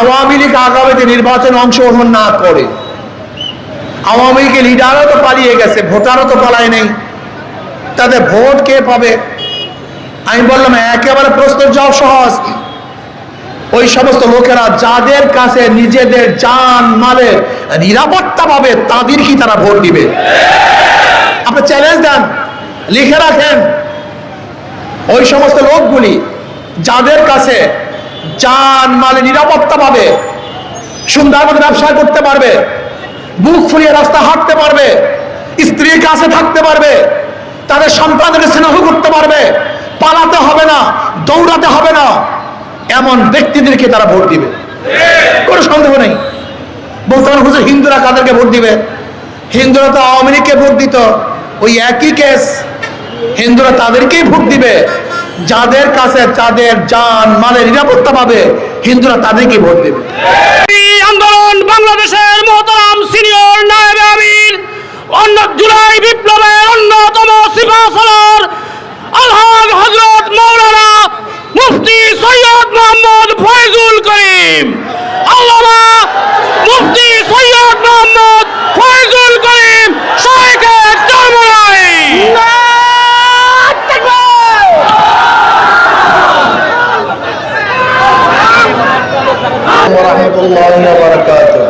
আওয়ামী লীগ আগামীতে নির্বাচনে অংশগ্রহণ না করে। আওয়ামী লীগের লিডারও তো পালিয়ে গেছে, ভোটারও তো পালায় নেই। তাদের ভোট কে পাবে? আমি বললাম, একেবারে প্রশ্ন যাও সহজ। ওই সমস্ত লোকেরা যাদের কাছে নিজেদের জান মালের নিরাপত্তা পাবে তাদের কি তারা ভোট দিবে। আপনি চ্যালেঞ্জ দেন, লিখে রাখেন। ওই সমস্ত লোকগুলি যাদের কাছে জান মালে নিরাপত্তা পাবে, সুন্দর মতো ব্যবসা করতে পারবে, বুক ফুলিয়ে রাস্তা হাঁটতে পারবে, স্ত্রীর কাছে থাকতে পারবে, তাদের সন্তানদের স্নেহ করতে পারবে, পালাতে হবে না, দৌড়াতে হবে না, এমন ব্যক্তিদেরকে তারা ভোট দিবে। কোনো সন্দেহ নেই। বর্তমান হুজুর হিন্দুরা কাদেরকে ভোট দিবে? হিন্দুরা তো আওয়ামী লীগকে ভোট দিত। ওই একই কেস হিন্দুরা তাদেরকেই ভোট দিবে। যাদের কাছে তাদের যান মালের নিরাপত্তা পাবে, হিন্দুরা তাদেরকে ভোট দেবে। আন্দোলন বাংলাদেশের মহতারাম সিনিয়র নায়েব অন্য জুলাই বিপ্লবের অন্যতম সিপাহসালার الله وبركاته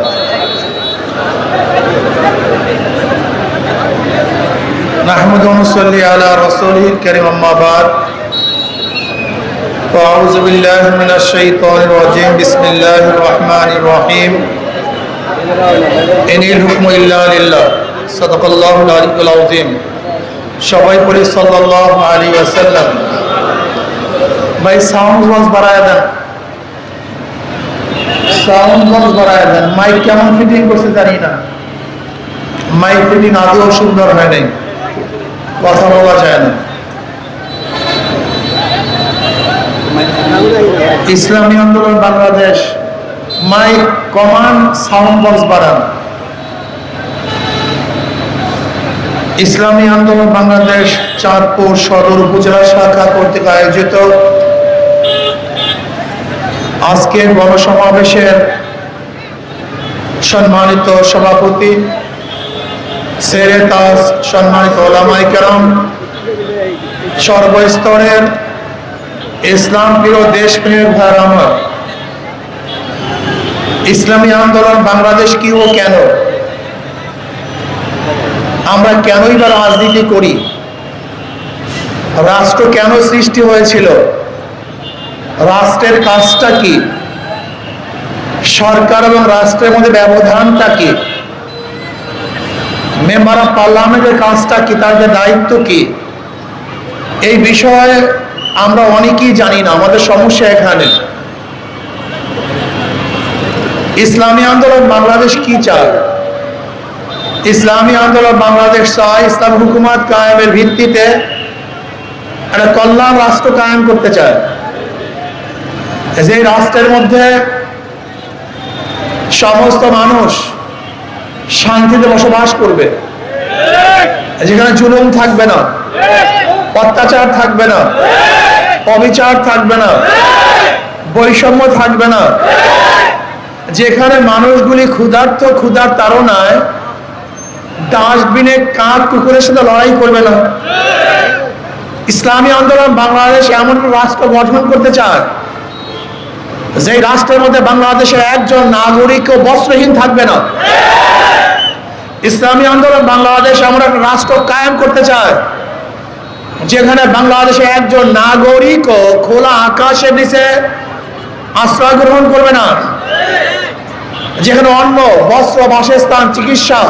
نحمد ونصلي على رسوله الكريم أما بعد وأعوذ بالله من الشيطان الرجيم بسم الله الرحمن الرحيم إن الحكم إلا لله صدق الله العلي العظيم সবাই পড়ি সাল্লাল্লাহু আলাইহি ওয়াসাল্লাম ভাই সাউন্ড ওয়াজ বাড়ায় দেন সাউন্ড দেন। মাইক কেমন ফিটিং করছে জানি না। মাইক ফিটিং আদৌ সুন্দর হয় নাই। কথা বলা যায় না। ইসলামী আন্দোলন বাংলাদেশ। মাইক কমান সাউন্ড বক্স বাড়ান। ইসলামী আন্দোলন বাংলাদেশ, চাঁদপুর সদর উপজেলা শাখা কর্তৃক আয়োজিত আজকের গণসমাবেশের সম্মানিত সভাপতি সেরে তাজ সম্মানিত ওলামাই সর্বস্তরের ইসলাম প্রিয় দেশপ্রেমিক ভাইয়ের আমার ইসলামী আন্দোলন বাংলাদেশ কি ও কেন? আমরা কেনই বা রাজনীতি করি? রাষ্ট্র কেন সৃষ্টি হয়েছিল? রাষ্ট্রের কাজটা কি? সরকার এবং রাষ্ট্রের মধ্যে ব্যবধানটা কি? মেম্বার অফ পার্লামেন্টের কাজটা কি? তাদের দায়িত্ব কি? এই বিষয়ে আমরা অনেকেই জানি না, আমাদের সমস্যা এখানে। ইসলামী আন্দোলন বাংলাদেশ কি চায়? ইসলামী আন্দোলন বাংলাদেশ চায় ইসলাম হুকুমত কায়েমের ভিত্তিতে একটা কল্যাণ রাষ্ট্র কায়েম করতে চায়। যে রাষ্ট্রের মধ্যে সমস্ত মানুষ শান্তিতে বসবাস করবে, যেখানে জুলুম থাকবে না, অত্যাচার থাকবে না, অবিচার থাকবে না, বৈষম্য থাকবে না, যেখানে মানুষগুলি ক্ষুধার্ত, ক্ষুধার তাড়নায় ডাস্টবিনে কাক কুকুরের সাথে লড়াই করবে না। ইসলামী আন্দোলন বাংলাদেশ এমন রাষ্ট্র গঠন করতে চায় যে রাষ্ট্রের মধ্যে বাংলাদেশের একজন নাগরিক বস্ত্রহীন থাকবে না। ইসলামী আন্দোলন বাংলাদেশ আমরা একটা রাষ্ট্র কায়েম করতে চায়, যেখানে বাংলাদেশে একজন নাগরিক খোলা আকাশের নিচে আশ্রয় গ্রহণ করবে না। যেখানে অন্ন, বস্ত্র, বাসস্থান, চিকিৎসা,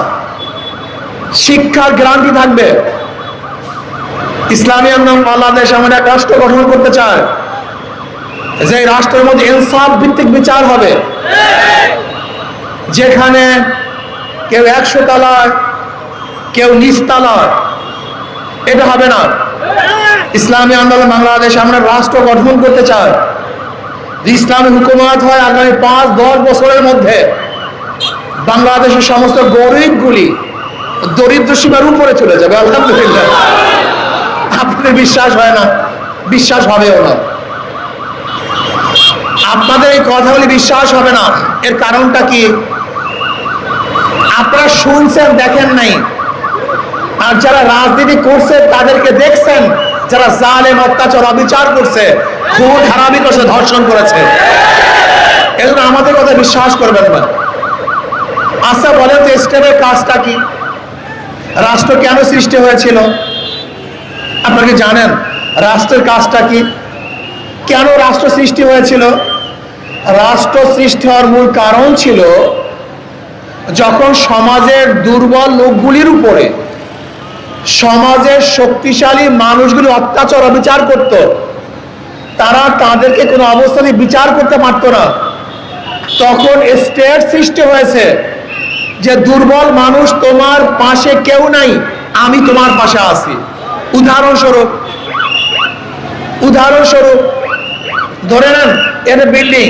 শিক্ষার গ্রান্টি থাকবে। ইসলামী আন্দোলন বাংলাদেশ আমরা রাষ্ট্র গঠন করতে চায় যে রাষ্ট্রের মধ্যে ইনসাফ ভিত্তিক বিচার হবে, যেখানে কেউ একশো তালায়, কেউ নিচ তালায়, এটা হবে না। ইসলামী আন্দোলন বাংলাদেশ আমরা রাষ্ট্র গঠন করতে যে ইসলামী হুকুমত হয় আগামী পাঁচ, দশ বছরের মধ্যে বাংলাদেশের সমস্ত গরিবগুলি দরিদ্র সীমার উপরে চলে যাবে। আলহামদুলিল্লাহ। আপনাদের বিশ্বাস হয় না? বিশ্বাস হবেও না। আপনাদের এই কথাগুলি বিশ্বাস হবে না। এর কারণটা কি? আপনারা শুনছেন, দেখেন নাই। আর যারা রাজনীতি করছে, তাদেরকে দেখছেন, যারা জালেম, অত্যাচার, অবিচার করছে, খুন, হারামি করছে, ধর্ষণ করেছে। এজন্য আমাদের কথা বিশ্বাস করবেন না। আচ্ছা বলেন তো স্টেটের কাজটা কি? রাষ্ট্র কেন সৃষ্টি হয়েছিল? আপনারা কি জানেন? রাষ্ট্রের কাজটা কি? কেন রাষ্ট্র সৃষ্টি হয়েছিল? রাষ্ট্র সৃষ্টি হওয়ার মূল কারণ ছিল যখন সমাজের দুর্বল লোকগুলির উপরে সমাজের শক্তিশালী মানুষগুলি অত্যাচার, অবিচার করত, তারা তাদেরকে কোনো অবস্থাতে বিচার করতে পারতো না। তখন স্টেট সৃষ্টি হয়েছে যে দুর্বল মানুষ তোমার পাশে কেউ নাই, আমি তোমার পাশে আছি। উদাহরণস্বরূপ উদাহরণস্বরূপ, ধরে নেন এটা বিল্ডিং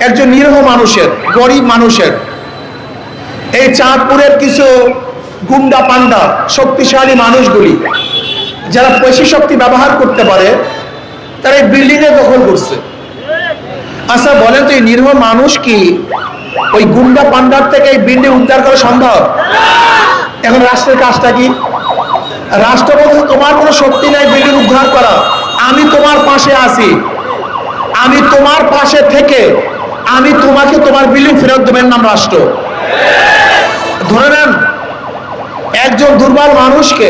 একজন নিরহ মানুষের, গরিব মানুষের। এই চাঁদপুরের কিছু গুন্ডা পান্ডা, শক্তিশালী মানুষগুলি, যারা পেশি শক্তি ব্যবহার করতে পারে, তারা এই বিল্ডিং এ দখল করছে। আচ্ছা বলেন তো এই নিরহ মানুষ কি ওই গুন্ডা পান্ডার থেকে এই বিল্ডিং উদ্ধার করা সম্ভব? এখন রাষ্ট্রের কাজটা কি? রাষ্ট্র বলতে তোমার কোনো শক্তি নাই বিল্ডিং উদ্ধার করা। আমি তোমার পাশে আছি। আমি তোমার পাশে থেকে আমি তোমাকে তোমার বিল্ডিং ফেরত দেবেন নাম রাষ্ট্র। ধরে নেন, একজন দুর্বল মানুষকে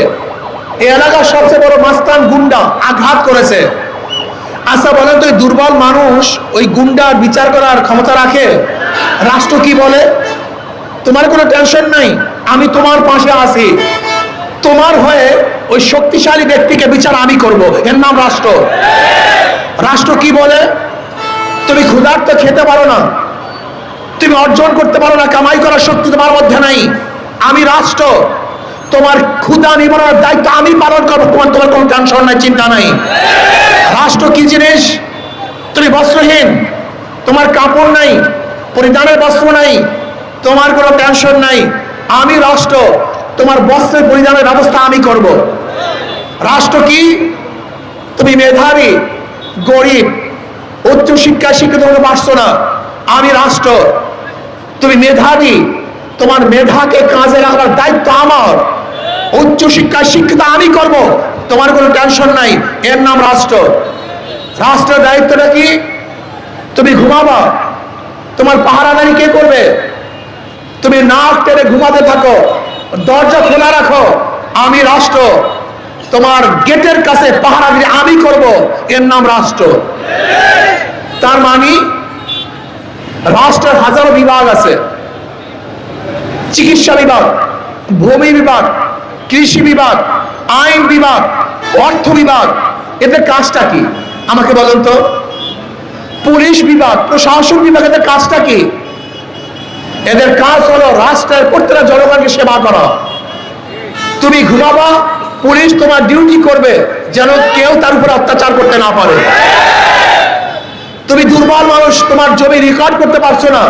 এই এলাকার সবচেয়ে বড় মাস্তান গুন্ডা আঘাত করেছে। আচ্ছা বলেন তো দুর্বল মানুষ ওই গুন্ডার বিচার করার ক্ষমতা রাখে? রাষ্ট্র কি বলে? তোমার কোনো টেনশন নাই, আমি তোমার পাশে আছি। তোমার হয়ে ওই শক্তিশালী ব্যক্তিকে বিচার আমি করব, এর নাম রাষ্ট্র। রাষ্ট্র কি বলে? তুমি ক্ষুধার্ত খেতে পারো না। তুমি অর্জন করতে পারো না, কামাই করার শক্তি তোমার মধ্যে নাই। আমি রাষ্ট্র, তোমার ক্ষুধা নিবারণের দায়িত্ব আমি পালন করব। তোমার তোমার কোনো টেনশন নাই, চিন্তা নাই। রাষ্ট্র কি জিনিস? তুমি বস্ত্রহীন, তোমার কাপড় নাই, পরিধানের বস্ত্র নাই, তোমার কোনো টেনশন নাই। আমি রাষ্ট্র, তোমার বস্ত্রের পরিধানের ব্যবস্থা আমি করব। রাষ্ট্র কি? তুমি মেধাবী, গরিব উচ্চ শিক্ষায় শিক্ষিত হতে পারছ না। আমি রাষ্ট্র, তুমি মেধাবী, তোমার মেধাকে কাজে লাগাবার দায়িত্ব আমার। উচ্চ শিক্ষায় শিক্ষিত আমি করব, তোমার কোনো টেনশন নাই। এর নাম রাষ্ট্র। রাষ্ট্রের দায়িত্বটা কি? তুমি ঘুমাবা। তোমার পাহারাদারি কে করবে? তুমি নাক টেনে ঘুমাতে থাকো, দরজা খোলা রাখো। আমি রাষ্ট্র। তোমার গেটের কাছে পাহারাদারি আমি করব, এর নাম রাষ্ট্র। তার মানে রাষ্ট্রের হাজারো বিভাগ আছে। চিকিৎসা বিভাগ, ভূমি বিভাগ, কৃষি বিভাগ, আইন বিভাগ, অর্থ বিভাগ, এদের কাজটা কি? আমাকে বলেন তো। পুলিশ বিভাগ, প্রশাসন বিভাগ, এদের কাজটা কি? এদের কাজ হলো রাষ্ট্রের প্রত্যেকটা জনগণকে সেবা করা। তুমি ঘুমাবা, পুলিশ তোমার ডিউটি করবে, যেন কেউ তার উপর অত্যাচার করতে না পারে। তুমি দুর্বল মানুষ, তোমার জমি রেকর্ড করতে পারছ না।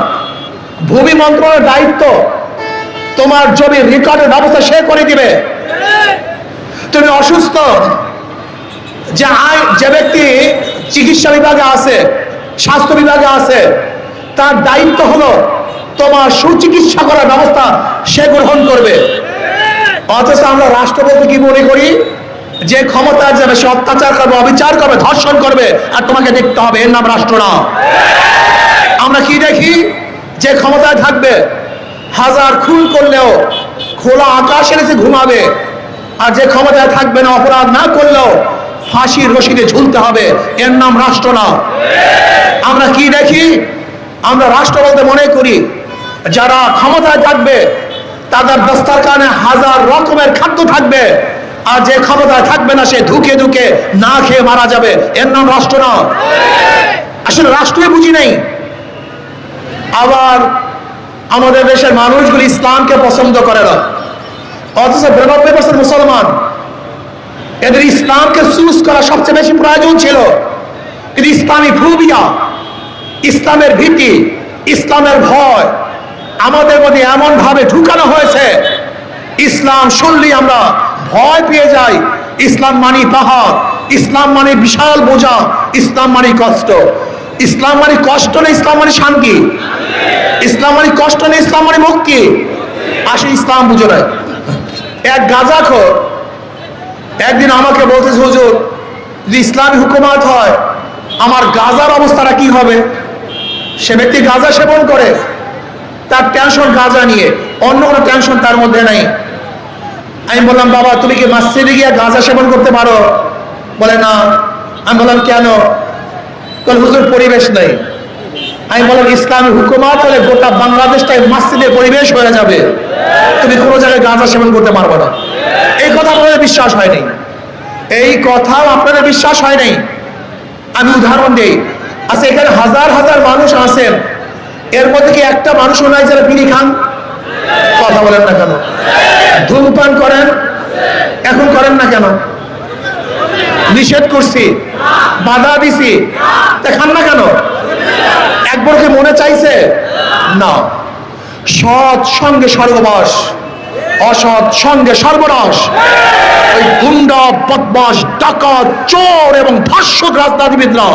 ভূমি মন্ত্রণালয়ের দায়িত্ব, তোমার জমি রেকর্ডের ব্যবস্থা সে করে দিবে। তুমি অসুস্থ, যে আই যে ব্যক্তি চিকিৎসা বিভাগে আছে, স্বাস্থ্য বিভাগে আছে, তার দায়িত্ব হলো তোমার সুচিকিৎসা করার ব্যবস্থা সে গ্রহণ করবে। অথচ আমরা রাষ্ট্রপতি কি মনে করি? যে ক্ষমতা যাবে, সে অত্যাচার করবে, অবিচার করবে, ধর্ষণ করবে, আর তোমাকে দেখতে হবে, এর নাম রাষ্ট্র না আমরা কি দেখি? যে ক্ষমতায় থাকবে, হাজার খুন করলেও খোলা আকাশের এসে ঘুমাবে, আর যে ক্ষমতায় থাকবে না, অপরাধ না করলেও ফাঁসির রশিদে ঝুলতে হবে, এর নাম রাষ্ট্র না আমরা কি দেখি? আমরা রাষ্ট্র বলতে মনে করি, যারা ক্ষমতায় থাকবে, তাদের দস্তারখানে হাজার রকমের খাদ্য থাকবে আর যে ক্ষমতায় থাকবে না, সে ধুকে ধুকে না খেয়ে মারা যাবে। এর নাম রাষ্ট্র না আসলে রাষ্ট্রই বুঝি নেই। আবার আমাদের দেশের মানুষগুলি ইসলামকে পছন্দ করে না। অথচ বিরানব্বই পার্সেন্ট মুসলমান। এদের ইসলামকে চুজ করা সবচেয়ে বেশি প্রয়োজন ছিল। কিন্তু ইসলামী ফুবিয়া, ইসলামের ভীতি, ইসলামের ভয় আমাদের মধ্যে এমন ভাবে ঢুকানো হয়েছে। ইসলাম শুনলি আমরা ভয় পেয়ে যাই ইসলাম মানি পাহাড়, ইসলাম মানে বিশাল বোঝা, ইসলাম মানে কষ্ট। ইসলাম মানে কষ্ট না ইসলাম মানে শান্তি? ইসলাম মানে কষ্ট না ইসলাম মানে মুক্তি? আসে ইসলাম বুঝো না এক গাজাখোর একদিন আমাকে বলতেছে, হুজুর, যদি ইসলামী হুকুমাত হয়, আমার গাজার অবস্থাটা কি হবে? সে ব্যক্তি গাজা সেবন করে, তার টেনশন গাজা নিয়ে, অন্য কোনো টেনশন তার মধ্যে নাই। আমি বললাম, বাবা, তুমি কি মসজিদে গিয়ে গাঁজা সেবন করতে পারো? বলে, না। আমি বললাম, কেন? হুজুর, পরিবেশ নেই। আমি বললাম, ইসলামী হুকুমাত হলে গোটা বাংলাদেশটাই মসজিদের পরিবেশ হয়ে যাবে। তুমি কোনো জায়গায় গাঁজা সেবন করতে পারবে না। এই কথা আপনাদের বিশ্বাস হয়নি। এই কথাও আপনাদের বিশ্বাস হয় নাই। আমি উদাহরণ দিই। আচ্ছা এখানে হাজার হাজার মানুষ আছেন। এর মধ্যে কি একটা মানুষও নাই যারা বিড়ি খান? কথা বলেন না কেন? ধূমপান করেন? এখন করেন না কেন? নিষেধ করছি। বাধা দিছি। তা খান না কেন? একবার কি মনে চাইছে? না। সৎ সঙ্গে স্বর্গবাস, অসৎ সঙ্গে সর্বনাশ। ওই গুন্ডা বদমাস ডাকাত, চোর এবং ধর্ষক রাজনীতিবিদরা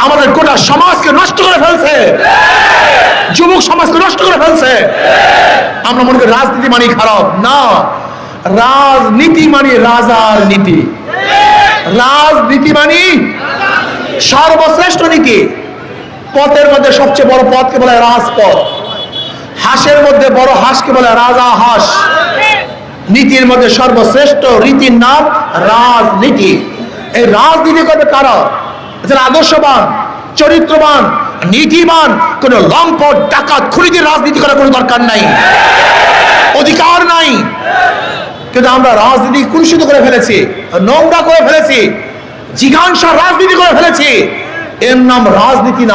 আমাদের গোটা সমাজকে নষ্ট করে ফেলছে। যুবক সমাজকে নষ্ট করে ফেলছে। আমরা মনে করি রাজনীতি মানে খারাপ। না, রাজনীতি মানে রাজার নীতি। রাজনীতি মানে সর্বশ্রেষ্ঠ নীতি। পথের মধ্যে সবচেয়ে বড় পথকে বলে রাজপথ। হাঁসের মধ্যে বড় হাঁসকে বলে রাজা হাঁস। নীতির মধ্যে সর্বশ্রেষ্ঠ রীতির নাম রাজনীতি। এই রাজনীতি করবে কারা? যারা আদর্শবান, চরিত্রবান, নীতিবান, কোন লম্পট, ডাকাত, খুনিদের রাজনীতি করার কোনো দরকার নাই। অধিকার নাই। কিন্তু আমরা রাজনীতি কুলুষিত করে ফেলেছি, নোংরা করে ফেলেছি জিঘাংসা রাজনীতি করে ফেলেছি। এর নাম রাজনীতি না।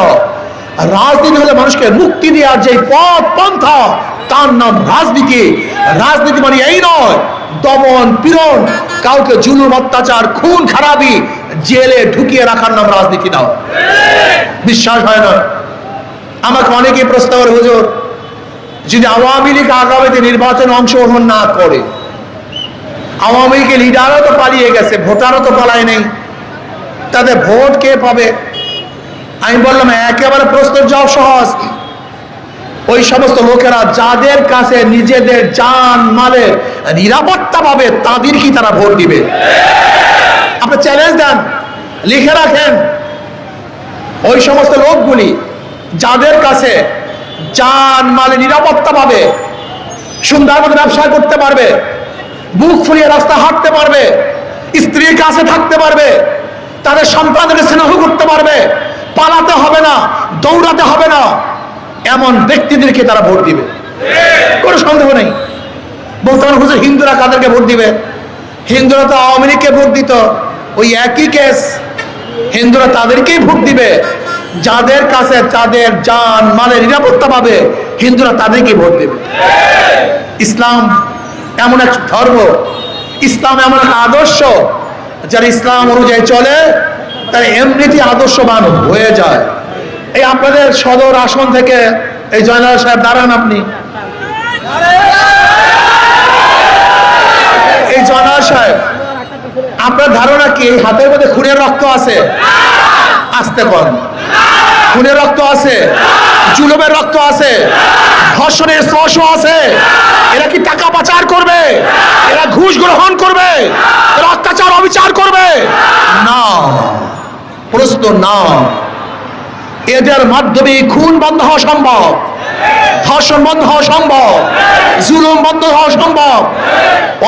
রাজনীতি হলে মানুষকে মুক্তি দেওয়ার যে পথ, পন্থা, তার নাম রাজনীতি। রাজনীতি মানে এই নয় দমন পীড়ন কাউকে জুলুম, অত্যাচার, খুন, খারাপি জেলে ঢুকিয়ে রাখার নাম রাজনীতি নাও বিশ্বাস হয় না। আমাকে অনেকে প্রশ্ন করে, হুজুর, যদি আওয়ামী লীগ আগামীতে নির্বাচনে অংশগ্রহণ না করে, আওয়ামী লীগের লিডারও তো পালিয়ে গেছে, ভোটারও তো পালায় নেই, তাদের ভোট কে পাবে? আমি বললাম, একেবারে প্রশ্নের জবাব সহজ। ওই সমস্ত লোকেরা যাদের কাছে নিজেদের জান, মালের নিরাপত্তা পাবে তাদের কি তারা ভোট দিবে। আপনি চ্যালেঞ্জ দেন, লিখে রাখেন। ওই সমস্ত লোকগুলি যাদের কাছে জান মালে নিরাপত্তা পাবে সুন্দর মতো ব্যবসা করতে পারবে, বুক ফুলিয়ে রাস্তা হাঁটতে পারবে, স্ত্রীর কাছে থাকতে পারবে, তাদের সন্তানদের স্নেহ করতে পারবে, পালাতে হবে না, দৌড়াতে হবে না, এমন ব্যক্তিদেরকে তারা ভোট দিবে। কোনো সন্দেহ নেই। বর্তমান হুজুর, হিন্দুরা কাদেরকে ভোট দিবে? হিন্দুরা তো আওয়ামী লীগকে ভোট দিত। ওই একই কেস হিন্দুরা তাদেরকেই ভোট দিবে। যাদের কাছে তাদের যান, মালের নিরাপত্তা পাবে, হিন্দুরা তাদেরকেই ভোট দেবে। ইসলাম এমন এক ধর্ম, ইসলাম এমন এক আদর্শ, যারা ইসলাম অনুযায়ী চলে, তারা এমনিতেই আদর্শবান হয়ে যায়। এই আপনাদের সদর আসন থেকে এই জয়নাল সাহেব দাঁড়ান আপনি। এই জয়নাল সাহেব আপনার ধারণা কি? এই হাতের মধ্যে খুনের রক্ত আছে? আসতে কর খুনের রক্ত আছে? জুলুমের রক্ত আছে? ধর্ষণের স্পর্শ আছে? এরা কি টাকা পাচার করবে? এরা ঘুষ গ্রহণ করবে? এরা অত্যাচার অবিচার করবে? না। প্রশ্ন না। এদের মাধ্যমে খুন বন্ধ হওয়া সম্ভব। ধর্ষণ বন্ধ হওয়া সম্ভব। জুলুম বন্ধ হওয়া সম্ভব।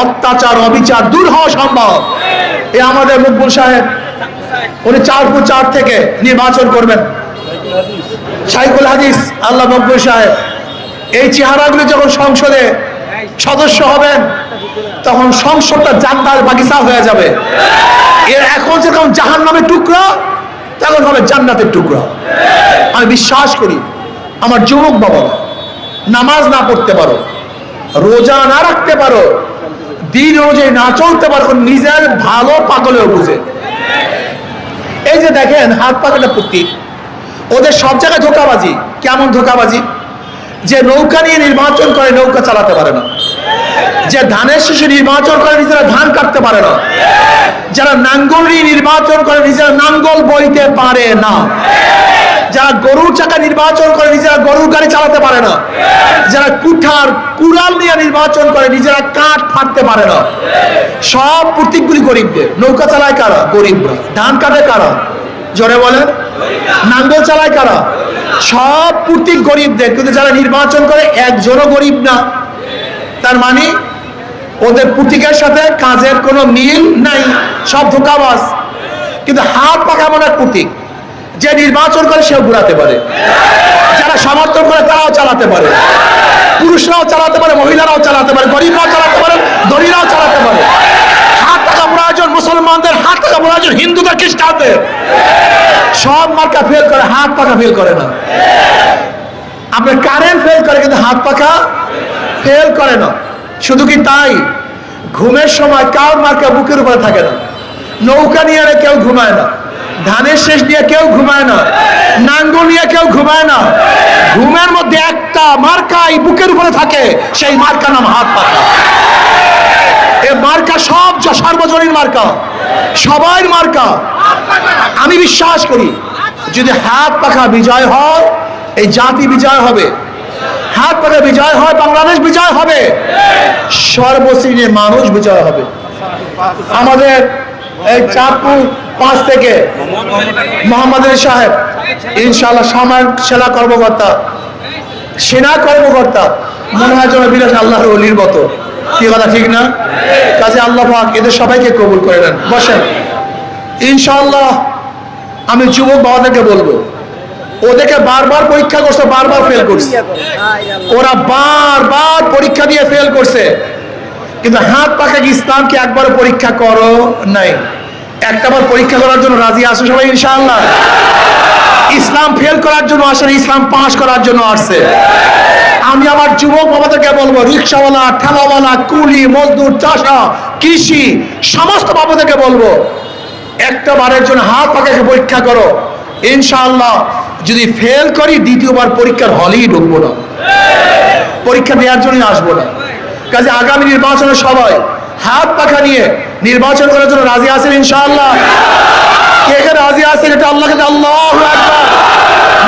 অত্যাচার, অবিচার দূর হওয়া সম্ভব। এ আমাদের মুকবুল সাহেব, উনি চারপুর চার থেকে নির্বাচন করবেন। সাইকুল হাদিস, আল্লাহ মকবুল সাহেব, এই চেহারাগুলি যখন সংসদে সদস্য হবেন, তখন সংসদটা জান্নার বাগিচা হয়ে যাবে। এর এখন যেরকম জাহান নামের টুকরা, তখন হবে জান্নাতের টুকরা। আমি বিশ্বাস করি আমার যুবক বাবা, নামাজ না পড়তে পারো, রোজা না রাখতে পারো, দিন অনুযায়ী না চলতে পারো নিজের ভালো পাগলেও বুঝে। এই যে দেখেন, হাত পাকাটা প্রতীক ওদের সব জায়গায় ধোকাবাজি। কেমন ধোকাবাজি? যে নৌকা নিয়ে নির্বাচন করে, নৌকা চালাতে পারে না। যে ধানের শিশু নির্বাচন করে, নিজেরা ধান কাটতে পারে না। যারা নাঙ্গল নির্বাচন করে, নিজেরা নাঙ্গল বইতে পারে না। যারা গরুর চাকা নির্বাচন করে নিজেরা গরুর গাড়ি চালাতে পারে না। যারা কুঠার কুড়াল নিয়ে নির্বাচন করে নিজেরা কাঠ ফাটতে পারে না। সব প্রতীকগুলি গরিবদের। নৌকা চালায় কারা? গরিবরা। ধান কাটে কারা? জোরে বলেন। নাঙ্গল চালায় কারা? সব প্রতীক গরিবদের। কিন্তু যারা নির্বাচন করে একজনও গরিব না। তার মানে ওদের প্রতীকের সাথে কাজের কোনো মিল নাই। সব ধোকাবাজ। কিন্তু হাত পাকা এক প্রতীক। যে নির্বাচন করে সেও ঘুরাতে পারে। যারা সমর্থন করে তারাও চালাতে পারে। পুরুষরাও চালাতে পারে, মহিলারাও চালাতে পারে, গরিবরাও চালাতে পারে দরিরাও চালাতে পারে। হাত টাকা প্রয়োজন মুসলমানদের, হাত টাকা প্রয়োজন হিন্দুদের, খ্রিস্টানদের। সব মার্কা ফেল করে, হাত পাকা ফেল করে না। আপনার কারেন্ট ফেল করে কিন্তু হাত পাকা ফেল করে না। শুধু কি তাই? ঘুমের সময় কার মার্কা বুকের উপরে থাকে না? নৌকা নিয়ে কেউ ঘুমায় না। ধানের শেষ নিয়ে কেউ ঘুমায় না, নাঙ্গল নিয়ে কেউ ঘুমায় না। ঘুমের মধ্যে একটা মার্কা এই বুকের উপরে থাকে, সেই মার্কা নাম হাত এ মার্কা সব সার্বজনীন মার্কা, সবাই মার্কা। আমি বিশ্বাস করি, যদি হাত পাখা বিজয় হয়, এই জাতি বিজয় হবে। হাত পাখা বিজয় হয়, বাংলাদেশ বিজয় হবে। সর্বশ্রেণীর মানুষ বিজয় হবে। আমাদের এই চাঁদপুর পাঁচ থেকে মোহাম্মদ সাহেব ইনশাল্লাহ সমাজ সেনা কর্মকর্তা সেনা কর্মকর্তা, মনে হয় যেন বিলাস আল্লাহর অলির মতো। কি কথা, ঠিক না? কাজে আল্লাহ এদের সবাইকে কবুল করে নেন। বসেন। ইনশাআল্লাহ আমি যুবক বাবাদেরকে বলব, ওদেরকে বারবার পরীক্ষা করছে, বারবার ফেল করছে। ওরা বারবার পরীক্ষা দিয়ে ফেল করছে। কিন্তু হাত পাকা কি ইসলামকে একবার পরীক্ষা করো নাই? একটাবার পরীক্ষা করার জন্য রাজি আসো সবাই, ইনশাআল্লাহ? ইসলাম ফেল করার জন্য আসে ইসলাম পাস করার জন্য আসছে। আমি আমার যুবক বাবাদেরকে বলব, রিক্সাওয়ালা, ঠেলাওয়ালা, কুলি, মজদুর, চাষা, কৃষি, সমস্ত বাবাদেরকে বলব একটা বারের জন্য হাত পাকাকে পরীক্ষা করো? ইনশাআল্লাহ, যদি ফেল করি, দ্বিতীয়বার পরীক্ষার হলেই ঢুকবো না। পরীক্ষা দেওয়ার জন্যই আসব না। কাজে আগামী নির্বাচনে সবাই হাত পাখা নিয়ে নির্বাচন করার জন্য রাজি আছেন ইনশাআল্লাহ? কে কে রাজি আছেন এটা আল্লাহকে আল্লাহ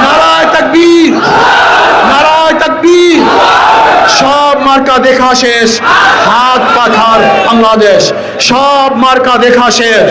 নারায় তাকবীর। নারায় তাকবীর। সব মার্কা দেখা শেষ। হাত পাখার বাংলাদেশ। সব মার্কা দেখা শেষ।